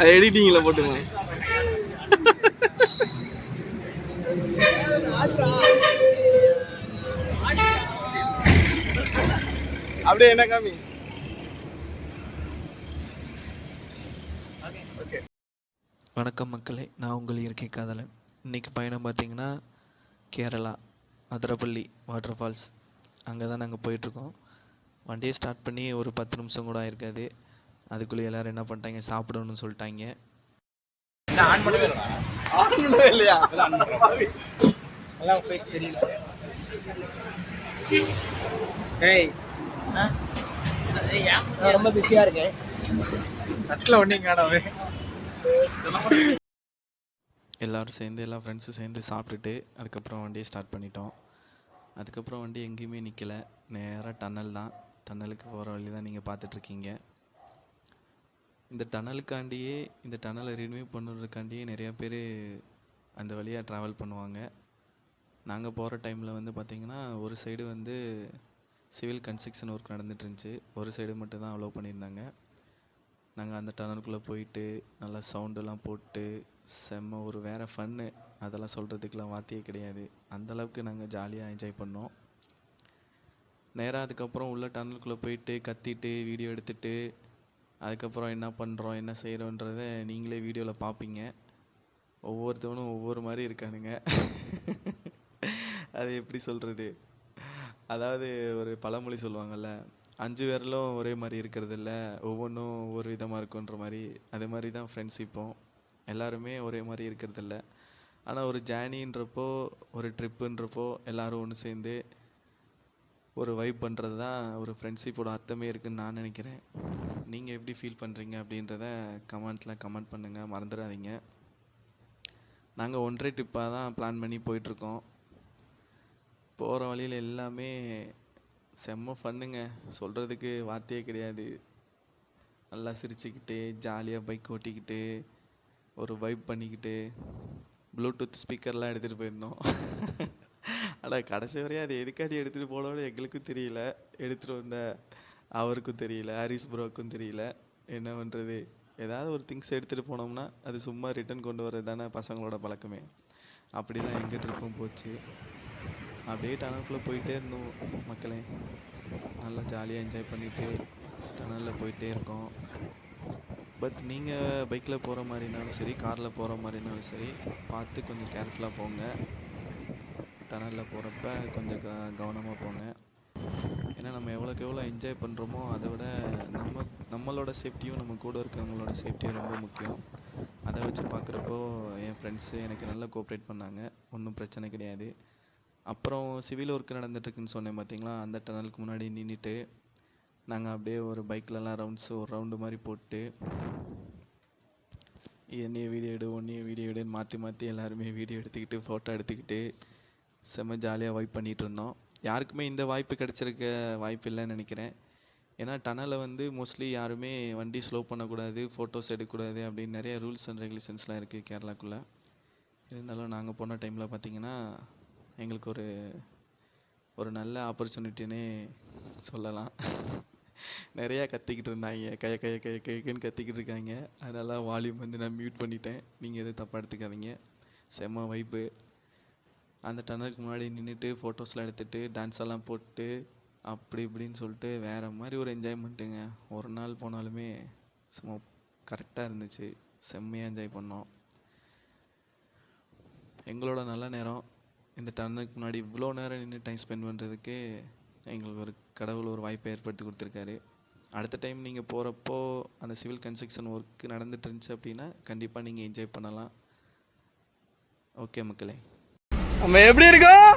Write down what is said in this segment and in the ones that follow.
அது எடிட்டிங்கில் போட்டுருங்க. அப்படியே என்ன காமி? வணக்கம் மக்களே நான் உங்கள் இயற்கை காதலன். இன்றைக்கி பயணம் பார்த்தீங்கன்னா கேரளா அதிரப்பள்ளி வாட்டர் ஃபால்ஸ் அங்கே தான் நாங்கள் போயிட்டுருக்கோம். வண்டியை ஸ்டார்ட் பண்ணி ஒரு பத்து நிமிஷம் கூட ஆயிருக்காது. அதுக்குள்ளே எல்லோரும் என்ன பண்ணிட்டாங்க? சாப்பிடணும்னு சொல்லிட்டாங்க. ஆன் பண்ணவே இல்லையா? நான் ரொம்ப பிஸியா இருக்கேன் எல்லோரும் சேர்ந்து எல்லா ஃப்ரெண்ட்ஸும் சேர்ந்து சாப்பிட்டுட்டு அதுக்கப்புறம் வண்டியை ஸ்டார்ட் பண்ணிட்டோம். அதுக்கப்புறம் வண்டி எங்கேயுமே நிற்கல நேராக டன்னல் தான். டன்னலுக்கு போகிற வழி தான் நீங்கள் பார்த்துட்ருக்கீங்க இந்த டனலுக்காண்டியே இந்த டனலை ரினியூ பண்ணுறதுக்காண்டியே நிறையா பேர் அந்த வழியாக ட்ராவல் பண்ணுவாங்க. நாங்கள் போகிற டைமில் வந்து பார்த்திங்கன்னா ஒரு சைடு வந்து சிவில் கன்ஸ்ட்ரக்ஷன் ஒர்க் நடந்துட்டு இருந்துச்சு ஒரு சைடு மட்டும் தான் அலோவ் பண்ணியிருந்தாங்க. நாங்கள் அந்த டனலுக்குள்ளே போயிட்டு நல்லா சவுண்டெல்லாம் போட்டு செம்ம ஒரு வேறு ஃபன்னு அதெல்லாம் சொல்கிறதுக்கெலாம் வார்த்தையே கிடையாது. அந்த அளவுக்கு நாங்கள் ஜாலியாக என்ஜாய் பண்ணோம். நேராக அதுக்கப்புறம் உள்ள டனலுக்குள்ளே போயிட்டு கத்திட்டு வீடியோ எடுத்துட்டு அதுக்கப்புறம் என்ன பண்ணுறோம் என்ன செய்கிறோன்றத நீங்களே வீடியோவில் பார்ப்பீங்க ஒவ்வொருத்தவனும் ஒவ்வொரு மாதிரி இருக்கானுங்க. அது எப்படி சொல்கிறது அதாவது ஒரு பழமொழி சொல்லுவாங்கள்ல அஞ்சு பேரிலும் ஒரே மாதிரி இருக்கிறது இல்லை ஒவ்வொன்றும் ஒவ்வொரு விதமாக இருக்குன்ற மாதிரி. அதே மாதிரி தான் ஃப்ரெண்ட்ஷிப்பும் எல்லாருமே ஒரே மாதிரி இருக்கிறதில்ல. ஆனால் ஒரு ஜேர்னின்றப்போ ஒரு ட்ரிப்புன்றப்போ எல்லோரும் ஒன்று சேர்ந்து ஒரு வைப் பண்ணுறது தான் ஒரு ஃப்ரெண்ட்ஷிப்போட அர்த்தமே இருக்குன்னு நான் நினைக்கிறேன். நீங்கள் எப்படி ஃபீல் பண்ணுறீங்க அப்படின்றத கமெண்ட்டில் கமெண்ட் பண்ணுங்கள் மறந்துடாதீங்க. நாங்கள் ஒன்றரை ட்ரிப்பாக தான் பிளான் பண்ணி போயிட்டுருக்கோம். போகிற வழியில் எல்லாமே செம்ம ஃபன்னுங்க சொல்கிறதுக்கு வார்த்தையே கிடையாது. நல்லா சிரிச்சுக்கிட்டு ஜாலியாக பைக் ஓட்டிக்கிட்டு ஒரு வைப் பண்ணிக்கிட்டு ப்ளூடூத் ஸ்பீக்கர்லாம் எடுத்துகிட்டு போயிருந்தோம். ஆனால் கடைசி வரையும் அது எதுக்காடி எடுத்துகிட்டு போனோன்னு எங்களுக்கும் தெரியல. எடுத்துகிட்டு வந்த அவருக்கும் தெரியல ஹரிஸ் ப்ரோக்கும் தெரியல. என்ன பண்ணுறது ஏதாவது ஒரு திங்ஸ் எடுத்துகிட்டு போனோம்னா அது சும்மா ரிட்டர்ன் கொண்டு வர்றது தானே பசங்களோட பழக்கமே. அப்படி தான் எங்கள் ட்ரிப்பும் போச்சு. அப்படியே டனலுக்குள்ளே போயிட்டே இருந்தோம் மக்களே. நல்லா ஜாலியாக என்ஜாய் பண்ணிட்டு டனலில் போயிட்டே இருக்கோம். பட் நீங்கள் பைக்கில் போகிற மாதிரினாலும் சரி காரில் போகிற மாதிரினாலும் சரி பார்த்து கொஞ்சம் கேர்ஃபுல்லாக போங்க. டனலில் போகிறப்ப கொஞ்சம் க கவனமாக போங்க. ஏன்னா நம்ம எவ்வளோக்கு எவ்வளோ என்ஜாய் பண்ணுறோமோ அதை விட நம்ம நம்மளோட சேஃப்டியும் நம்ம கூட இருக்கிறவங்களோட சேஃப்டியும் ரொம்ப முக்கியம். அதை வச்சு பார்க்குறப்போ என் ஃப்ரெண்ட்ஸு எனக்கு நல்லா கோஆப்ரேட் பண்ணாங்க. ஒன்றும் பிரச்சனை கிடையாது. அப்புறம் சிவில் ஒர்க் நடந்துட்டுருக்குன்னு சொன்னேன் பார்த்தீங்களா அந்த டனலுக்கு முன்னாடி நின்றுட்டு நாங்கள் அப்படியே ஒரு பைக்லலாம் ரவுண்ட்ஸ் ஒரு ரவுண்டு மாதிரி போட்டு என்னையே வீடியோ எடு ஒன்றையே வீடியோ எடுன்னு மாற்றி மாற்றி எல்லாருமே வீடியோ எடுத்துக்கிட்டு ஃபோட்டோ எடுத்துக்கிட்டு செம்ம ஜாலியாக வைப் பண்ணிகிட்டு இருந்தோம் யாருக்குமே இந்த வாய்ப்பு கிடச்சிருக்க வாய்ப்பு இல்லைன்னு நினைக்கிறேன். ஏன்னா டனலை வந்து மோஸ்ட்லி யாருமே வண்டி ஸ்லோ பண்ணக்கூடாது ஃபோட்டோஸ் எடுக்கக்கூடாது அப்படின்னு நிறைய ரூல்ஸ் அண்ட் ரெகுலேஷன்ஸ்லாம் இருக்குது கேரளாக்குள்ளே. இருந்தாலும் நாங்கள் போன டைமில் பார்த்திங்கன்னா எங்களுக்கு ஒரு ஒரு நல்ல ஆப்பர்ச்சுனிட்டினே சொல்லலாம். நிறையா கத்திக்கிட்டு இருந்தாங்க. கைய கைய கைய கைக்குன்னு கத்திக்கிட்டு இருக்காங்க. அதனால வால்யூம் வந்து நான் மியூட் பண்ணிட்டேன். நீங்கள் எதுவும் தப்பாக எடுத்துக்காதீங்க. செம்ம வைப்பு அந்த டனலுக்கு முன்னாடி நின்றுட்டு ஃபோட்டோஸ்லாம் எடுத்துட்டு டான்ஸ் எல்லாம் போட்டு அப்படி இப்படின்னு சொல்லிட்டு வேறு மாதிரி ஒரு என்ஜாய்மெண்ட்டுங்க ஒரு நாள் போனாலுமே சும்மா கரெக்டாக இருந்துச்சு. செம்மையாக என்ஜாய் பண்ணோம். எங்களோட நல்ல நேரம். இந்த டன்னுக்கு முன்னாடி இவ்வளோ நேரம் நின்று டைம் ஸ்பெண்ட் பண்ணுறதுக்கு எங்களுக்கு ஒரு கடவுள் ஒரு வாய்ப்பை ஏற்படுத்தி கொடுத்துருக்காரு. அடுத்த டைம் நீங்கள் போகிறப்போ அந்த சிவில் கன்ஸ்ட்ரக்ஷன் ஒர்க் நடந்துட்டு இருந்துச்சு அப்படின்னா கண்டிப்பாக நீங்கள் என்ஜாய் பண்ணலாம். ஓகே மக்களே. நம்ம எப்படி இருக்கோம்?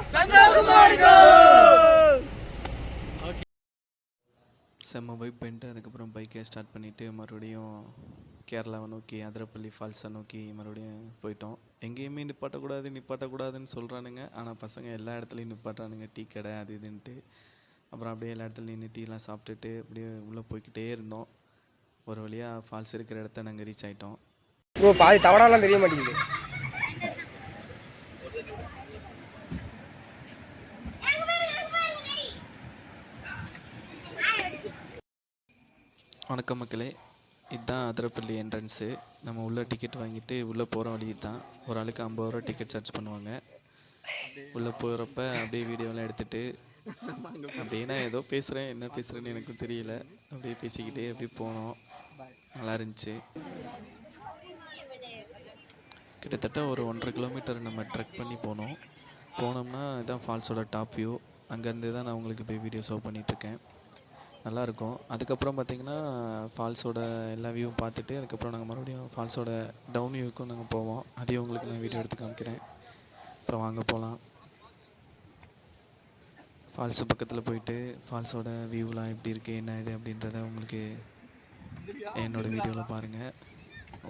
செம்ம வைப் பண்ணிட்டு அதுக்கப்புறம் பைக்கை ஸ்டார்ட் பண்ணிவிட்டு மறுபடியும் கேரளாவை நோக்கி அதிரப்பள்ளி ஃபால்ஸை நோக்கி மறுபடியும் போயிட்டோம். எங்கேயுமே நிப்பாட்டக்கூடாது நிப்பாட்டக்கூடாதுன்னு சொல்கிறானுங்க ஆனால் பசங்க எல்லா இடத்துலையும் நிப்பாட்டுறானுங்க. டீ கடை அது இதுன்ட்டு. அப்புறம் அப்படியே எல்லா இடத்துலையும் நின்று டீலாம் சாப்பிட்டுட்டு அப்படியே உள்ளே போய்க்கிட்டே இருந்தோம். ஒரு வழியாக ஃபால்ஸ் இருக்கிற இடத்த நாங்கள் ரீச் ஆகிட்டோம் ப்ரோ பாதி தவறாலாம் தெரிய மாட்டேங்குது. வணக்கம் மக்களே. இதுதான் அதிரப்பள்ளி என்ட்ரன்ஸு நம்ம உள்ளே டிக்கெட் வாங்கிட்டு உள்ளே போகிற வழி தான் ஒரு ஆளுக்கு ஐம்பது ரூபா டிக்கெட் சார்ஜ் பண்ணுவாங்க. உள்ளே போகிறப்ப அப்படியே வீடியோலாம் எடுத்துகிட்டு அப்படியே நான் ஏதோ பேசுகிறேன் என்ன பேசுகிறேன்னு எனக்கும் தெரியல. அப்படியே பேசிக்கிட்டே அப்படியே போனோம். நல்லா இருந்துச்சு. கிட்டத்தட்ட ஒரு ஒன்றரை கிலோமீட்டர் நம்ம ட்ரெக் பண்ணி போனோம். போனோம்னா இதுதான் ஃபால்ஸோட டாப் வியூ அங்கேருந்து தான் நான் உங்களுக்கு போய் வீடியோ ஷோ பண்ணிகிட்ருக்கேன் நல்லாயிருக்கும். அதுக்கப்புறம் பார்த்தீங்கன்னா ஃபால்ஸோட எல்லா வியூவும் பார்த்துட்டு அதுக்கப்புறம் நாங்கள் மறுபடியும் ஃபால்ஸோட டவுன் வியூக்கும் நாங்கள் போவோம். அதையும் உங்களுக்கு நான் வீடியோ எடுத்து காமிக்கிறேன். அப்புறம் வாங்க போகலாம் ஃபால்ஸு பக்கத்தில் போயிட்டு ஃபால்ஸோட வியூலாம் எப்படி இருக்குது என்ன இது அப்படின்றத உங்களுக்கு என்னோட வீடியோவில் பாருங்கள்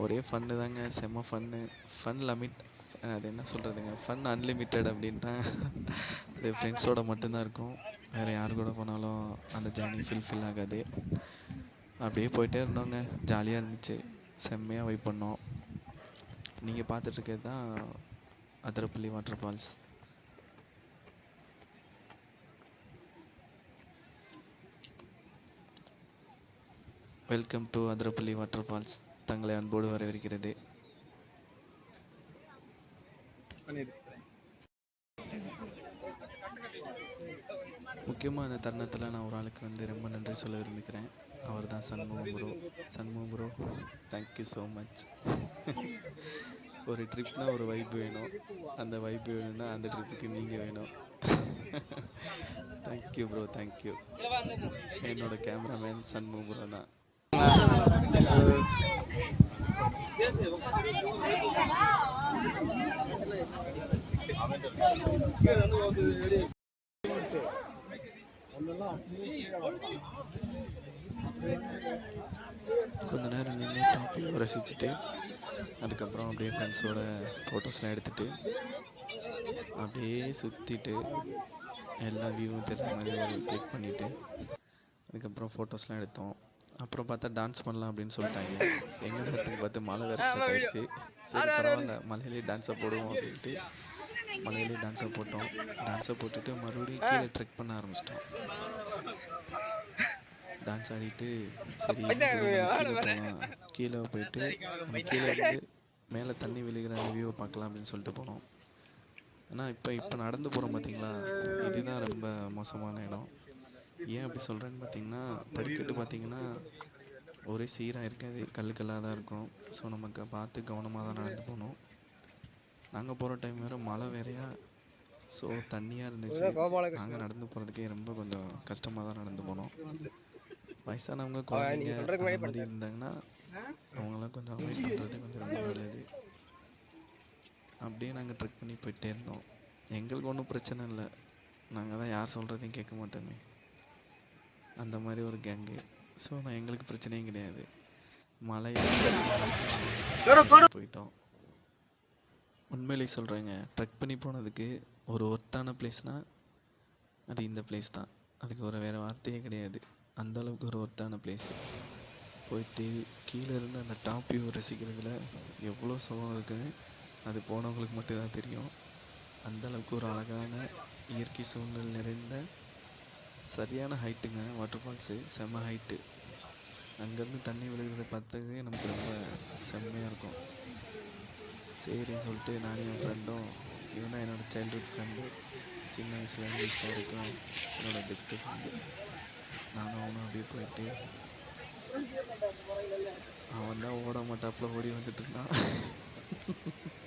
ஒரே ஃபன்னு தாங்க செம்ம ஃபன்னு ஃபன் லமிட் அது என்ன சொல்கிறதுங்க ஃபன் அன்லிமிட்டெட் அப்படின்னா அது ஃப்ரெண்ட்ஸோட மட்டும்தான் இருக்கும். வேறு யார் கூட போனாலும் அந்த ஜேர்னி ஃபில் ஆகாது. அப்படியே போயிட்டே இருந்தோங்க. ஜாலியாக இருந்துச்சு. செம்மையாக வைப் பண்ணோம். நீங்கள் பார்த்துட்ருக்கிறது தான் Athirappilly water falls welcome to Athirappilly water falls தங்களை அன்போடு வரவேற்கிறது. முக்கியமாக இந்த தருணத்தில் நான் ஒரு ஆளுக்கு வந்து ரொம்ப நன்றி சொல்ல விரும்புகிறேன். அவர் தான் Shanmugam bro Shanmugam bro thank you so much ஒரு ட்ரிப்னா ஒரு வைப் வேணும். அந்த வைப் வேணும்னா அந்த ட்ரிப்புக்கு நீங்கள் வேணும். Thank you bro thank you என்னோட கேமராமேன் சண்முகம் ப்ரோ தான். கொஞ்ச நேரம் நின்று டாப்பிங் ரசிச்சுட்டு அதுக்கப்புறம் அப்படியே ஃப்ரெண்ட்ஸோட ஃபோட்டோஸ்லாம் எடுத்துட்டு அப்படியே சுற்றிட்டு எல்லா வியூவும் தெரிஞ்ச மாதிரி ஒரு கிளிக் பண்ணிவிட்டு அதுக்கப்புறம் ஃபோட்டோஸ்லாம் எடுத்தோம். அப்புறம் பார்த்தா டான்ஸ் பண்ணலாம் அப்படின்னு சொல்லிட்டாங்க. எங்கள் இடத்துக்கு பார்த்து மழை வேறு ஸ்டார்ட் ஆயிடுச்சு. சரி பரவாயில்ல மலையிலே டான்ஸை போடுவோம் அப்படின்ட்டு. மலையிலே டான்ஸை போட்டோம். டான்ஸை போட்டுட்டு மறுபடியும் கீழே ட்ரெக் பண்ண ஆரம்பிச்சிட்டோம். டான்ஸ் ஆடிட்டு சரி கீழே போயிட்டு கீழே இருந்து மேலே தண்ணி விழுகிற அந்த வியூவை பார்க்கலாம் அப்படின்னு சொல்லிட்டு போனோம். ஆனால் இப்போ இப்போ நடந்து போகிறோம் பார்த்தீங்களா இதுதான் ரொம்ப மோசமான இடம். ஏன் அப்படி சொல்கிறேன்னு பார்த்தீங்கன்னா படிக்கட்டு பார்த்தீங்கன்னா ஒரே சீராக இருக்காது கல்லு கல்லாக தான் இருக்கும். ஸோ நமக்கு பார்த்து கவனமாக தான் நடந்து போகணும். நாங்கள் போகிற டைம் வேறு மழை வேறையா? ஸோ தண்ணியாக இருந்துச்சு. நாங்கள் நடந்து போகிறதுக்கே ரொம்ப கொஞ்சம் கஷ்டமாக தான் நடந்து போனோம். வயசானவங்க குழந்தைங்க அந்த மாதிரி இருந்தாங்கன்னா அவங்களாம் கொஞ்சம் அவாய்ட் பண்ணுறது கொஞ்சம் ரொம்ப நல்லது. அப்படியே நாங்கள் ட்ரெக் பண்ணி போயிட்டே இருந்தோம். எங்களுக்கு ஒன்றும் பிரச்சனை இல்லை. நாங்கள் தான் யார் சொல்கிறதையும் கேட்க மாட்டோமே. அந்த மாதிரி ஒரு கேங்கு ஸோ நான் எங்களுக்கு பிரச்சனையும் கிடையாது. மழை போயிட்டோம். உண்மையிலே சொல்கிறேங்க ட்ரெக் பண்ணி போனதுக்கு ஒரு ஒர்த்தான பிளேஸ்னால் அது இந்த பிளேஸ் தான். அதுக்கு ஒரு வேறு வார்த்தையே கிடையாது. அந்த அளவுக்கு ஒரு ஒர்த்தான பிளேஸ் போயிட்டு கீழே இருந்து அந்த டாப் வியூ ரசிக்கிறதுல எவ்வளோ சுகம் இருக்குன்னு அது போனவங்களுக்கு மட்டும்தான் தெரியும். அந்த அளவுக்கு ஒரு அழகான இயற்கை சூழ்நிலை நிறைந்த சரியான ஹைட்டுங்க வாட்டர் ஃபால்ஸு செம்ம ஹைட்டு அங்கேருந்து தண்ணி விழுகிறத பார்த்தது நமக்கு ரொம்ப செம்மையாக இருக்கும். சரின்னு சொல்லிட்டு நானும் என் ஃப்ரெண்டும் இவன் தான் என்னோடய சைல்ட்ஹுட் ஃப்ரெண்டு சின்ன வயசுலேருந்து இப்போ வரைக்கும் என்னோட பெஸ்ட்டு ஃப்ரெண்டு நானும் அவனும் அப்படியே போயிட்டு அவன் தான் ஓட மாட்டாப்புல ஓடி வந்துட்டு இருந்தான்.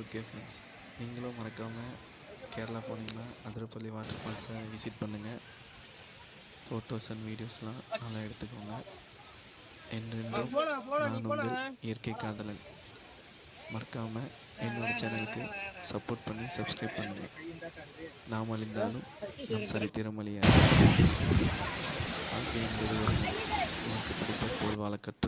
ஓகே ஃப்ரெண்ட்ஸ் நீங்களும் மறக்காமல் கேரளா போனீங்கன்னா அதிரப்பள்ளி வாட்டர் ஃபால்ஸை விசிட் பண்ணுங்கள் ஃபோட்டோஸ் அண்ட் வீடியோஸ்லாம் நல்லா எடுத்துக்கோங்க. என்றென்றும் நான் உங்கள் இயற்கை காதலன். மறக்காமல் என்னோட சேனலுக்கு சப்போர்ட் பண்ணி சப்ஸ்கிரைப் பண்ணுங்கள் நாம் அழிந்தாலும் நம் சரித்திரம் அழியாது. வாழ்க்கை என்பது ஒரு. உனக்கு பிடித்த போல் வாழ கற்று.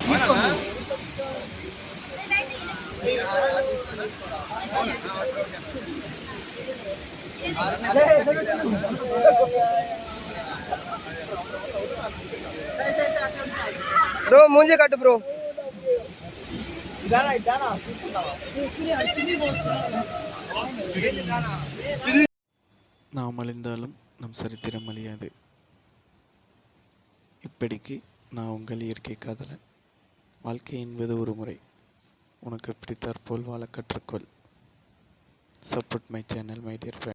ப்ரோ மூஞ்சி காட்டு ப்ரோ. நாம் அழிந்தாலும் நம் சரித்திரம் அழியாது. இப்படிக்கு நான் உங்கள் இயற்கை காதலன். வாழ்க்கை என்பது ஒரு முறை. உனக்கு பிடித்தாற்போல் வாழ கற்றுக்கொள். Support my channel my dear friend